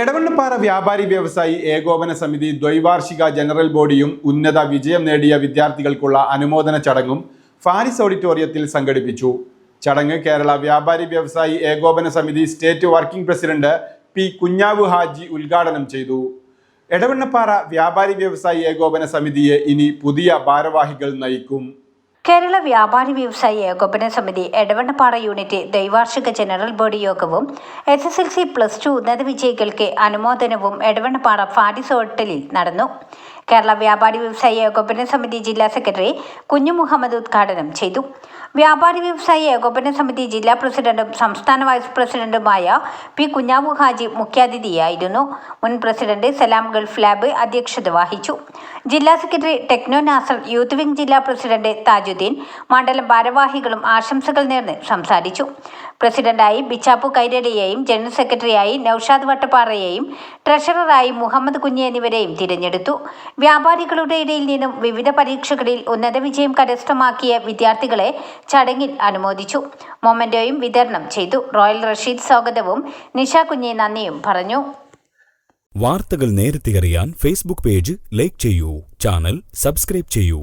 എടവണ്ണപ്പാറ വ്യാപാരി വ്യവസായി ഏകോപന സമിതി ദ്വൈവാർഷിക ജനറൽ ബോഡിയും ഉന്നത വിജയം നേടിയ വിദ്യാർത്ഥികൾക്കുള്ള അനുമോദന ചടങ്ങും ഫാരിസ് ഓഡിറ്റോറിയത്തിൽ സംഘടിപ്പിച്ചു. ചടങ്ങ് Kerala Vyapari Vyavasayi Ekopana Samithi state working president P Kunhavu Haji ഉദ്ഘാടനം ചെയ്തു. എടവണ്ണപ്പാറ വ്യാപാരി വ്യവസായി ഏകോപന സമിതിയെ ഇനി പുതിയ ഭാരവാഹികൾ നയിക്കും. കേരള വ്യാപാരി വ്യവസായി ഏകോപന സമിതി എടവണ്ണപ്പാറ യൂണിറ്റ് ദ്വൈവാർഷിക ജനറൽ ബോഡി യോഗവും S S L C plus two ഉന്നത വിജയികൾക്ക് അനുമോദനവും എടവണ്ണപ്പാറ ഫാരിസ് ഹോട്ടലിൽ നടന്നു. കേരള വ്യാപാരി വ്യവസായി ഏകോപന സമിതി ജില്ലാ സെക്രട്ടറി കുഞ്ഞു മുഹമ്മദ് ഉദ്ഘാടനം ചെയ്തു. വ്യാപാരി വ്യവസായി ഏകോപന സമിതി ജില്ലാ പ്രസിഡന്റും സംസ്ഥാന വൈസ് പ്രസിഡന്റുമായ പി കുഞ്ഞാവു ഹാജി മുഖ്യാതിഥിയായിരുന്നു. മുൻ പ്രസിഡന്റ് സലാം ഗൾഫ് ലാബ് അധ്യക്ഷത വഹിച്ചു. ജില്ലാ secretary Techno Nasar youth wing ജില്ലാ പ്രസിഡന്റ് താജുദ്ദീൻ മണ്ഡലം ഭാരവാഹികളും ആശംസകൾ നേർന്ന് സംസാരിച്ചു. പ്രസിഡന്റായി ബിച്ചാപ്പു കൈരടിയെയും ജനറൽ സെക്രട്ടറിയായി നൌഷാദ് വട്ടപ്പാറയെയും ട്രഷററായി മുഹമ്മദ് കുഞ്ഞി എന്നിവരെയും തിരഞ്ഞെടുത്തു. വ്യാപാരികളുടെ ഇടയിൽ നിന്നും വിവിധ പരീക്ഷകളിൽ ഉന്നത വിജയം കരസ്ഥമാക്കിയ വിദ്യാർത്ഥികളെ ചടങ്ങിൽ അനുമോദിച്ചു. മൊമെന്റോയും വിതരണം ചെയ്തു. റോയൽ റഷീദ് സ്വാഗതവും നിഷ കുഞ്ഞി നന്ദിയും പറഞ്ഞു. വാർത്തകൾ നേരത്തെ അറിയാൻ ഫേസ്ബുക്ക് പേജ് ലൈക്ക് ചെയ്യൂ. ചാനൽ സബ്സ്ക്രൈബ് ചെയ്യൂ.